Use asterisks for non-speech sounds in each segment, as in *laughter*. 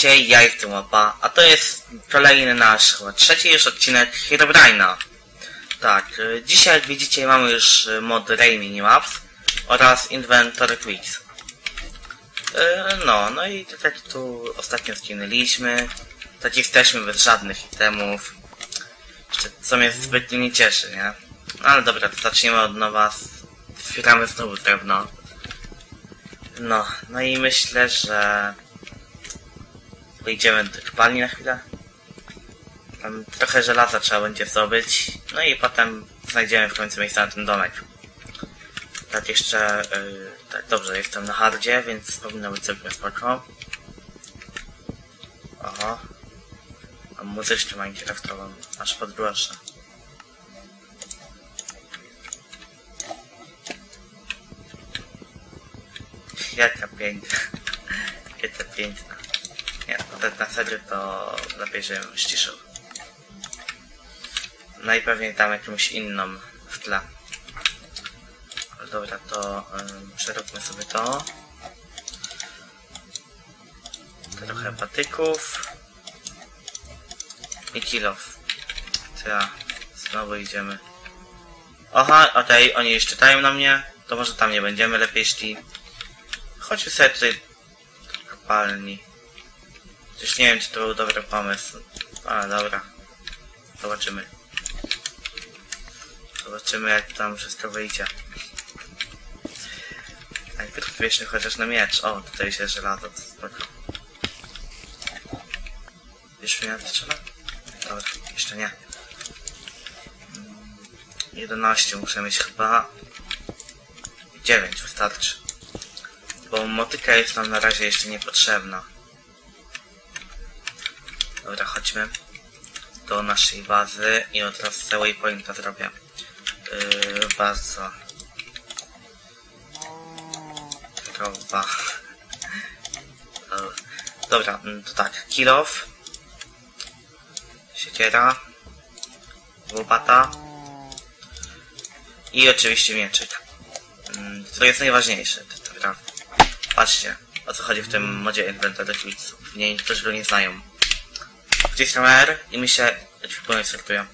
witajcie, ja jestem Łapa, a to jest kolejny nasz, chyba trzeci już odcinek Herobrine'a. Tak, y, dzisiaj jak widzicie mamy już y, mod Ray Minimaps oraz Inventory Quicks. Y, No, no i tak jak tu ostatnio skinęliśmy, tak jesteśmy bez żadnych itemów, co mnie zbytnio nie cieszy, nie? No ale dobra, to zaczniemy od nowa, zbieramy znowu drewno. No, no i myślę, że Wyjdziemy do kopalni na chwilę. Tam trochę żelaza trzeba będzie zdobyć. No i potem znajdziemy w końcu miejsce na ten domek. Tak jeszcze... Yy, tak, dobrze, jestem na hardzie, więc powinno być całkiem spoko. Oho. Mam muzyczkę minecraftową, aż podgłoszę. Jaka piękna. *laughs* Jaka piękna. Nie, no tak na serio to lepiej, żebym ściszył. Najpewniej tam jakąś inną w tle. Dobra, to ym, przeróbmy sobie to. Trochę patyków. I kilof. Ja, znowu idziemy. Aha, okej, oni już czytają na mnie. To może tam nie będziemy lepiej szli. Chodźmy sobie tutaj do kopalni. Już nie wiem, czy to był dobry pomysł. Ale dobra. Zobaczymy. Zobaczymy, jak tam wszystko wyjdzie. Najpierw wieźmy chociaż na miecz. O, tutaj się żelazo. Spoko. Już mnie to trzeba? Dobra, jeszcze nie. Mm, 11 muszę mieć chyba. 9 wystarczy. Bo motyka jest nam na razie jeszcze niepotrzebna. Chodźmy do naszej bazy i od razu z waypointa zrobię. Yy, baza. Yy, Dobra, mm, to tak. Kilof. Siekiera. Łopata. I oczywiście mieczyk. Mm, Który jest najważniejszy, to prawda. Patrzcie, o co chodzi w tym modzie Inventory Quicks. W niej niektórzy go nie znają wcisnę R i mi się ekwipunek sortuje.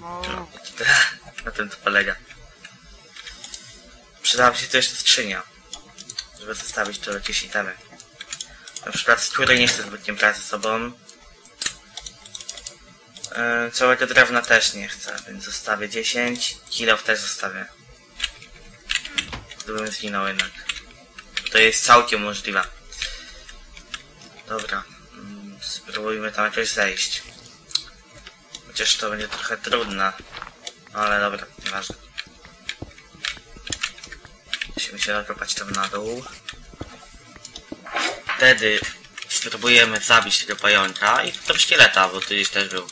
No, na tym to polega. Przydałaby się tu jeszcze skrzynia, żeby zostawić tu jakieś itemy. Na przykład skóry nie chcę zbytnio brać ze sobą. Yy, całego drewna też nie chcę, więc zostawię 10. Kilo też zostawię. Gdybym zginął jednak. To jest całkiem możliwe. Dobra. Spróbujmy tam jakoś zejść. Chociaż to będzie trochę trudne. Ale dobra, nieważne. Musimy się nakopać tam na dół. Wtedy spróbujemy zabić tego pająka i tam szkieleta, bo tu gdzieś też był.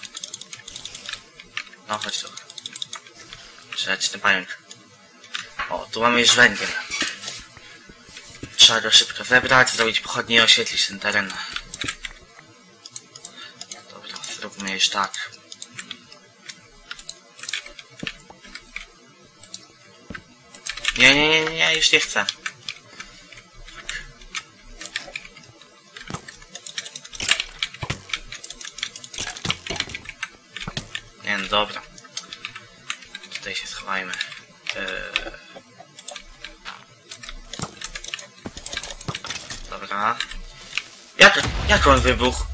No chodź tu. Ten pająk. O, tu mamy już węgiel. Trzeba go szybko zebrać, zrobić pochodnie i oświetlić ten teren. Już tak. Nie, nie, nie, nie, już nie chcę. Nie, no dobra. Tutaj się schowajmy. Yy... Dobra. Jak, jak on wybuchł?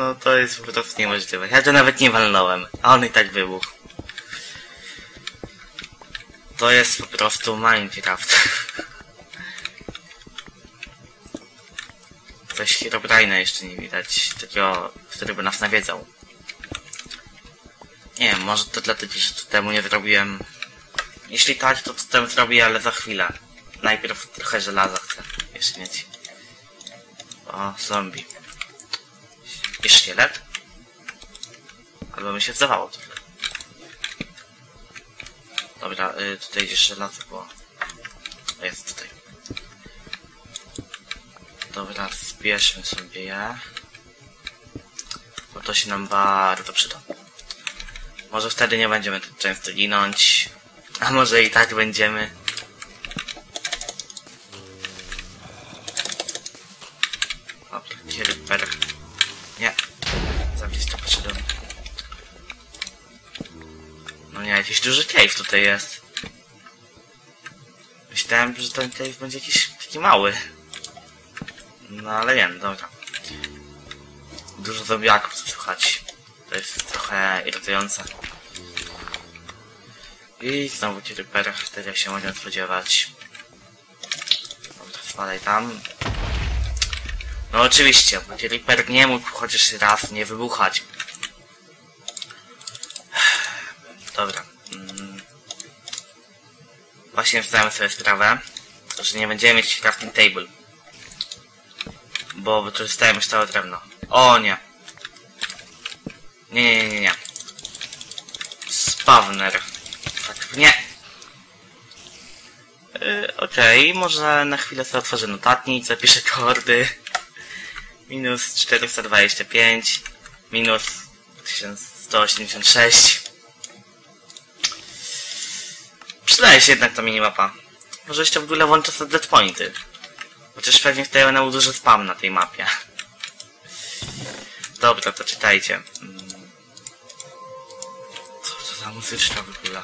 No to jest po prostu niemożliwe. Ja to nawet nie walnąłem, a on i tak wybuchł. To jest po prostu Minecraft. *laughs* Coś Herobrine'a jeszcze nie widać, takiego, który by nas nawiedzał. Nie wiem, może to dlatego, że temu nie zrobiłem. Jeśli tak, to temu zrobię, ale za chwilę. Najpierw trochę żelaza chcę jeszcze mieć. O, zombie. Jest szkielet? Albo mi się zdawało to. Dobra, y, tutaj gdzieś żelazo było. O, jest tutaj. Dobra, zbierzmy sobie je. Bo to się nam bardzo przyda. Może wtedy nie będziemy tak często ginąć. A może i tak będziemy. Duży cave tutaj jest. Myślałem, że ten cave będzie jakiś taki mały. No ale nie, dobra. Dużo zombiaków słychać. To jest trochę irytujące. I znowu ci Reaper, tego się można spodziewać. Dobra, spadaj tam. No oczywiście, bo Reaper nie mógł chociaż raz nie wybuchać. Dobra. Właśnie zdałem sobie sprawę, że nie będziemy mieć crafting table. Bo wykorzystałem już całe drewno. O nie. Nie, nie, nie, nie. Spawner. Tak, nie. Yy, Okej, może na chwilę sobie otworzę notatnik, zapiszę kordy. Minus 425, minus 1186. Przydaje się jednak ta minimapa. Może jeszcze w ogóle włączę sobie dead pointy. Chociaż pewnie wtedy będę duży spam na tej mapie. Dobra, to czytajcie. Mm. Co to za muzyczka w ogóle?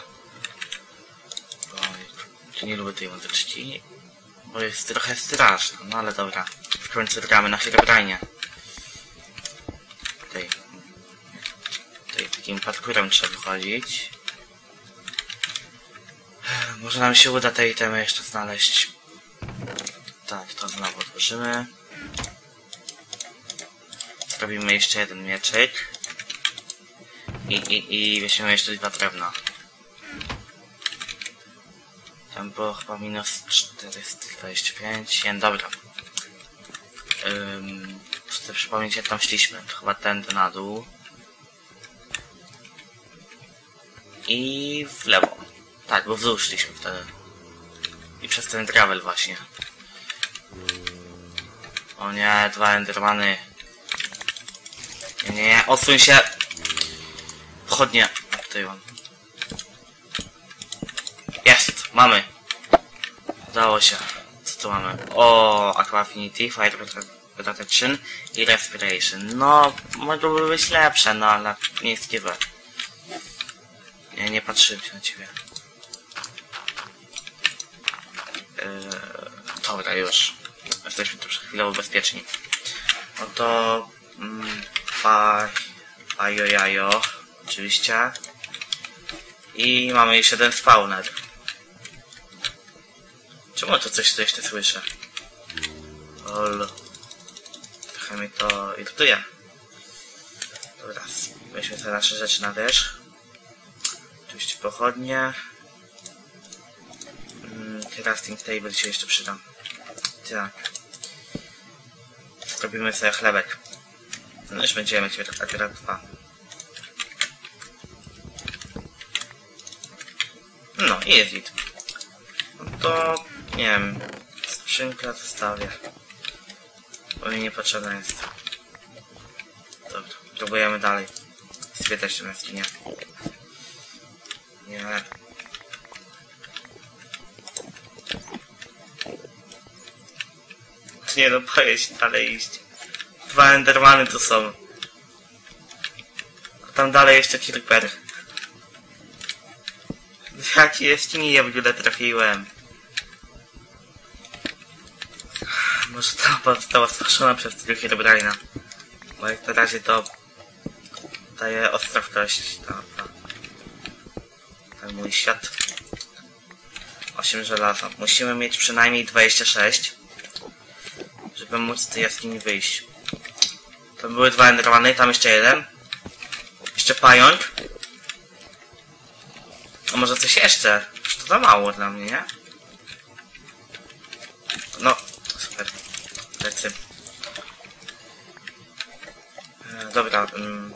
Oj, nie lubię tej muzyczki. Bo jest trochę straszna, no ale dobra. W końcu gramy na Herobrine. Tutaj, tutaj takim parkurem trzeba wychodzić. Może nam się uda te itemy jeszcze znaleźć. Tak, to znowu otworzymy. Zrobimy jeszcze jeden mieczyk. I, i, i weźmiemy jeszcze dwa drewna. Tam było chyba minus 425. Jen, dobra. Ym, chcę przypomnieć jak tam szliśmy. To chyba tędy na dół. I w lewo. Tak, bo w dół szliśmy wtedy. I przez ten gravel właśnie. O nie, dwa endermany. Nie, nie, nie, odsuń się! Wchodnie. Tutaj mam. Jest, mamy. Udało się. Co tu mamy? O, Aqua Affinity, Fire Protection i Respiration. No, mogłyby być lepsze, no ale nie jest kiwe. Nie, nie patrzyłem się na ciebie. Yy, dobra, już. Jesteśmy tu chwilowo bezpieczni. No to... Mm, pa... Ajo, jajo. Oczywiście. I mamy jeszcze jeden spawner. Czemu to coś tu jeszcze słyszę? Ol. Trochę mi to irytuje. Dobra, weźmy te nasze rzeczy na wierzch. Oczywiście pochodnie. Crafting table się jeszcze przydam. Tak. Zrobimy sobie chlebek. No już będziemy mieć akurat dwa. No i jest git. No to nie wiem. Skrzynkę zostawię. Bo mi niepotrzebna jest. Dobra, próbujemy dalej. Zwiedzać się na skinie. Nie. Nie no, boję się dalej iść. Dwa endermany tu są. A tam dalej jeszcze creeper. W jakiej jaskini ja w ogóle trafiłem? Może ta mapa została stworzona przez tego Herobrine'a. Bo jak na razie to daje ostrowność. Ta, ta, ten mój świat. 8 żelaza. Musimy mieć przynajmniej 26 żeby móc z tej jaskini wyjść. To były dwa endermany, tam jeszcze jeden. Jeszcze pająk. A może coś jeszcze? To za mało dla mnie, nie? No, super. Lecę. E, dobra, mm.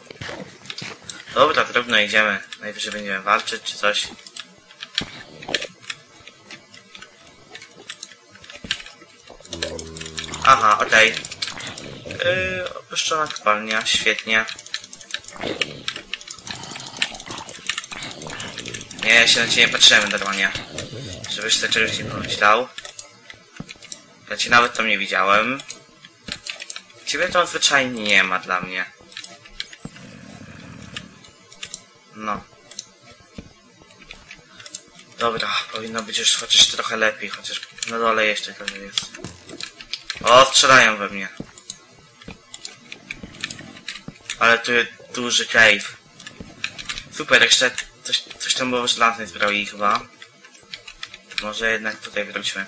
Dobra, trudno idziemy. Najwyżej będziemy walczyć czy coś. Aha, okej. Okay. Yy, opuszczona kopalnia, świetnie. Nie, się na ciebie nie patrzyłem normalnie. Żebyś sobie czegoś nie pomyślał. Ja cię nawet tam nie widziałem. Ciebie to zwyczajnie nie ma dla mnie. No. Dobra, powinno być już chociaż trochę lepiej, chociaż na dole jeszcze gorzej jest. O, strzelają we mnie. Ale tu jest duży cave. Super, jeszcze coś, coś tam było żelaznej zbroi chyba. Może jednak tutaj wróćmy.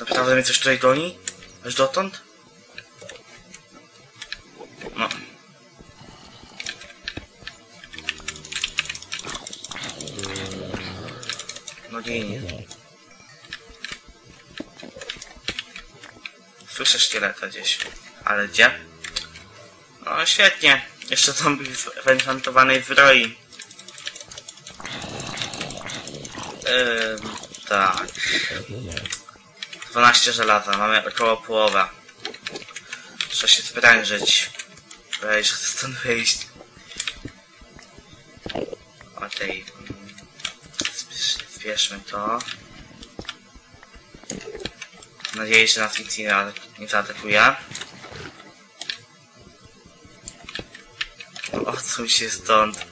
Naprawdę mnie coś tutaj goni? Aż dotąd? No. No ginie. Słyszę szkieleta gdzieś. Ale gdzie? No świetnie. Jeszcze zombie w enchantowanej zbroi. Ym, tak. 12 żelaza, mamy około połowę. Trzeba się sprężyć. Weź, chcę stąd wyjść. Okej. mm, Zbierz, zbierzmy to. Mam nadzieję, że nas nic nie, a- nie zaatakuje. Odsuń się stąd.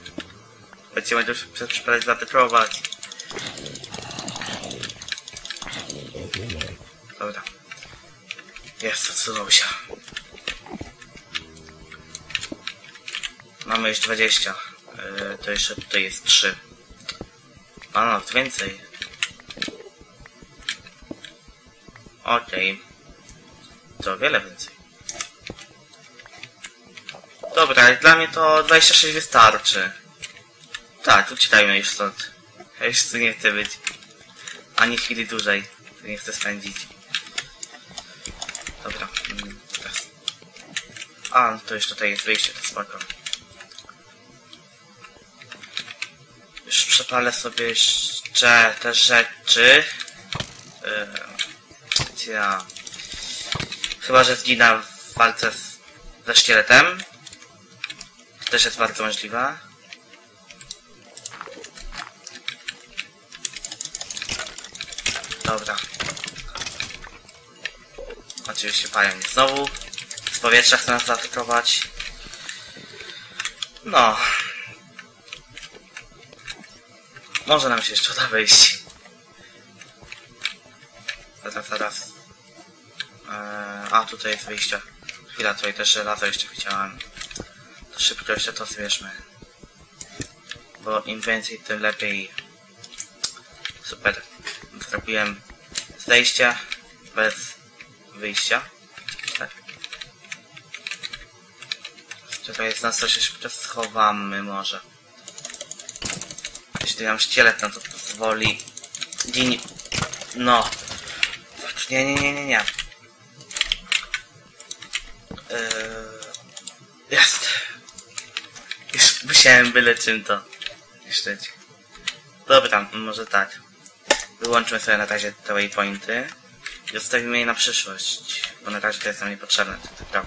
Już przez przypadek zaatakować. Dobra. Jest, odsunął się. Mamy już 20. Yy, to jeszcze tutaj jest 3. A nawet więcej. Okej. To wiele więcej. Dobra, dla mnie to 26 wystarczy. Tak, uciekajmy już stąd. Ja już tu nie chcę być. Ani chwili dłużej. Nie chcę spędzić. Dobra. mm, teraz. A, no to już tutaj jest wyjście, to spoko. Już przepalę sobie jeszcze te rzeczy. Yy, ja. Chyba, że zginę w walce z, ze szkieletem. To też jest bardzo możliwe. Dobra. Oczywiście pająk znowu z powietrza chce nas zaatakować. No. Może nam się jeszcze uda wyjść. Zaraz, zaraz. A, tutaj jest wyjście. Chwila, tutaj też żelazo jeszcze widziałem. To szybko jeszcze to zbierzmy. Bo im więcej, tym lepiej. Super. Zrobiłem zejście bez wyjścia. Tak. Tutaj jest nas coś jeszcze schowamy może. Jeśli nam szkielet na to pozwoli. Gin... No. Nie, nie, nie, nie, nie. Eee, jest. Już musiałem byle czym to niszczyć. Dobra, może tak. Wyłączmy sobie na razie te waypointy i zostawimy je na przyszłość, bo na razie to jest nam niepotrzebne, to.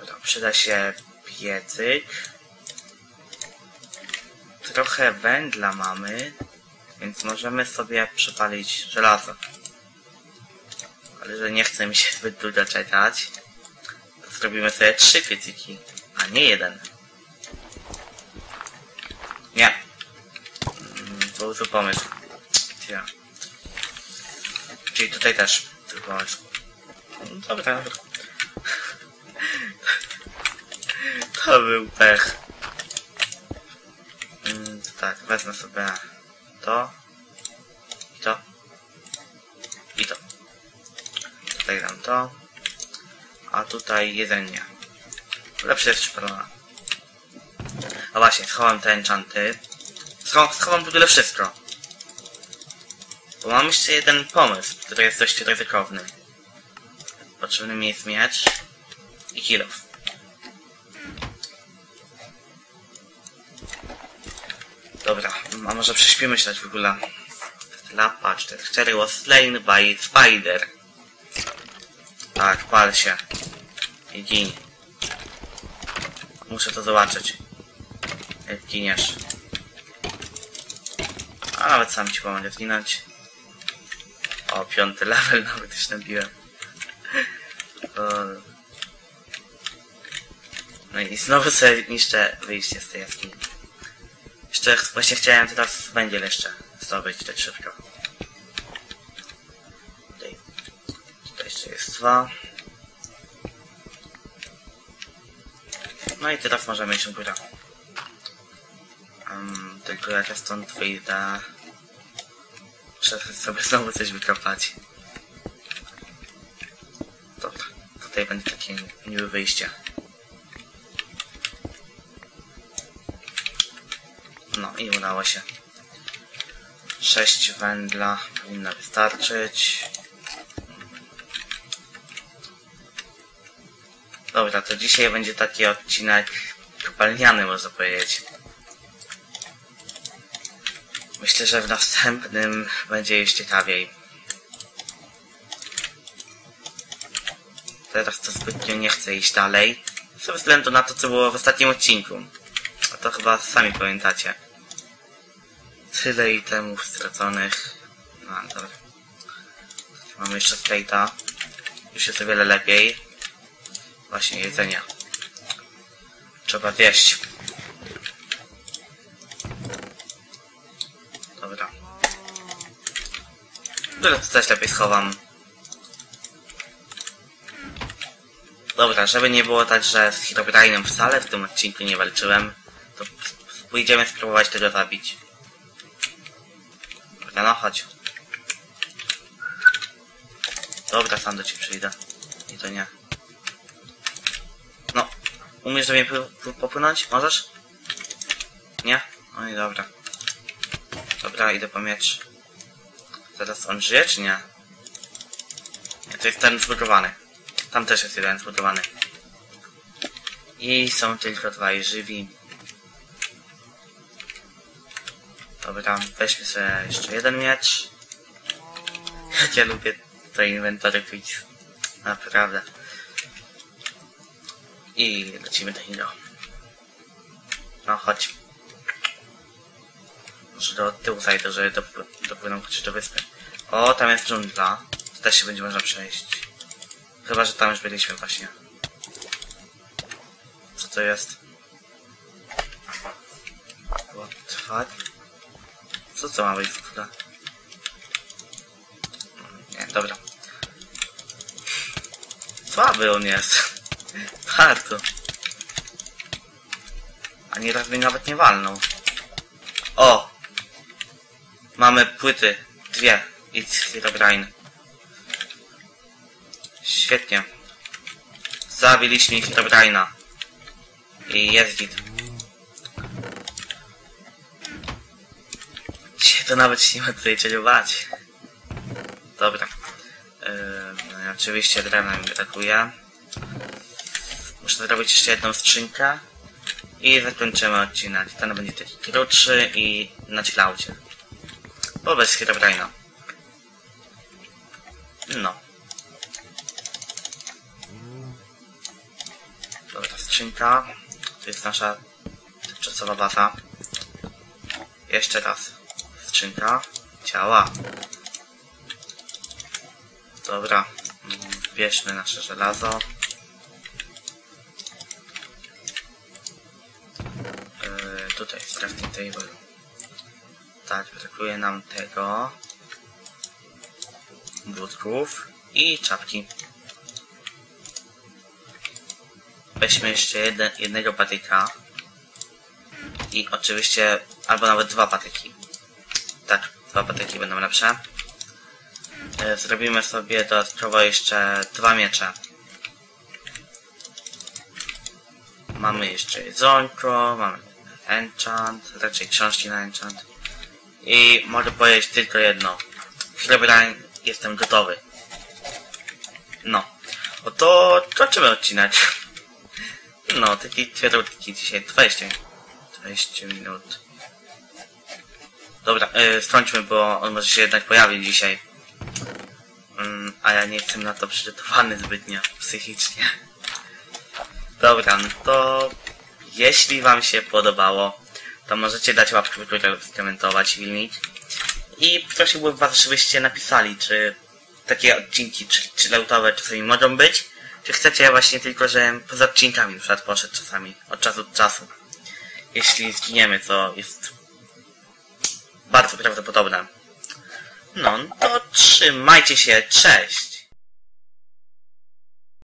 Dobra, przyda się piecyk. Trochę węgla mamy, więc możemy sobie przepalić żelazo. Ale że nie chce mi się zbyt długo czekać, to zrobimy sobie trzy piecyki, a nie jeden. Nie. Mm, To był zły pomysł. Ja. Czyli tutaj też zły pomysł. Mm, Dobra. *laughs* To był pech. Mm, tak, wezmę sobie to. I to. I to. Tutaj dam to. A tutaj jedzenie. Lepsze jest szpalona. A właśnie, schowam te enchanty. Schowam, schowam w ogóle wszystko. Bo mam jeszcze jeden pomysł, który jest dość ryzykowny. Potrzebny mi jest miecz i kilof. Dobra, a może prześpimy się w ogóle. Lapa 4 was slain by spider. Tak, pal się. I gin. Muszę to zobaczyć. Jak giniesz. A nawet sam ci pomogę zginąć. O, piąty level *laughs* nawet już nabiłem. No i znowu sobie niszczę wyjście z tej jaskini. Jeszcze właśnie chciałem teraz węgiel jeszcze zdobyć tak szybko. Dwa. No i teraz możemy iść w górę. Um, tylko jak ja stąd wyjdę... Muszę sobie znowu coś wykopać. Dobra, tutaj będzie takie miłe wyjście. No i udało się. 6 węgla powinno wystarczyć. Dobra, to dzisiaj będzie taki odcinek kopalniany, można powiedzieć. Myślę, że w następnym będzie już ciekawiej. Teraz to zbytnio nie chcę iść dalej. Ze względu na to, co było w ostatnim odcinku. A to chyba sami pamiętacie. Tyle itemów straconych. No, dobra. Mamy jeszcze skate'a. Już jest o wiele lepiej. Właśnie jedzenia. Trzeba wieść. Dobra. Tyle to też lepiej schowam. Dobra, żeby nie było tak, że z Herobrine'em wcale w tym odcinku nie walczyłem, to pójdziemy spróbować tego zabić. Dobra, no chodź. Dobra, sam do ciebie przyjdę. I to nie. Umiesz do mnie popłynąć? Możesz? Nie? No i dobra. Dobra, idę po miecz. Zaraz on żyje, czy nie? Nie, to jest ten zbudowany. Tam też jest jeden zbudowany. I są tylko dwaj żywi. Dobra, weźmy sobie jeszcze jeden miecz. *laughs* Ja lubię to inwentory pić. Naprawdę. I lecimy do niego. No, chodź. Może do tyłu zajdę, żeby dopł dopłynął chociaż do wyspy. O, tam jest dżungla. To też się będzie można przejść. Chyba, że tam już byliśmy właśnie. Co to jest? What fuck? Co to ma być w ogóle? Nie, dobra. Słaby on jest. Bardzo. A nieraz mnie nawet nie walnął. O! Mamy płyty. Dwie. I Herobrine. Świetnie. Zabiliśmy Herobrine'a. I jest git. Dzisiaj to nawet się nie ma tutaj czego bać. Dobra. Yy, oczywiście brakuje. Muszę zrobić jeszcze jedną skrzynkę. I zakończymy odcinek. Ten będzie taki krótszy i na chillaucie. Bo bez Herobrine'a. No. Dobra, skrzynka. To jest nasza tymczasowa baza. Jeszcze raz. Skrzynka. Ciała. Dobra. Mm, Bierzmy nasze żelazo. Yy, tutaj w table. Tak, brakuje nam tego. Budków i czapki. Weźmy jeszcze jednego patyka. I oczywiście, albo nawet dwa patyki. Tak, dwa patyki będą lepsze. E, Zrobimy sobie dodatkowo jeszcze dwa miecze. Mamy jeszcze jedzonko, mamy enchant, raczej książki na enchant. I mogę powiedzieć tylko jedno. Herobrine, jestem gotowy. No. Oto kończymy odcinek. No, taki kwiatutki dzisiaj. 20. 20 minut. Dobra, yy, bo on może się jednak pojawić dzisiaj. Mm, a ja nie jestem na to przygotowany zbytnio psychicznie. Dobra, no to jeśli Wam się podobało, to możecie dać łapkę w górę lub skomentować filmik. I prosiłbym Was, żebyście napisali, czy takie odcinki czy, czy lautowe czasami mogą być, czy chcecie właśnie tylko, żebym poza odcinkami na przykład poszedł czasami, od czasu do czasu. Jeśli zginiemy, co jest bardzo prawdopodobne. No, to trzymajcie się, cześć!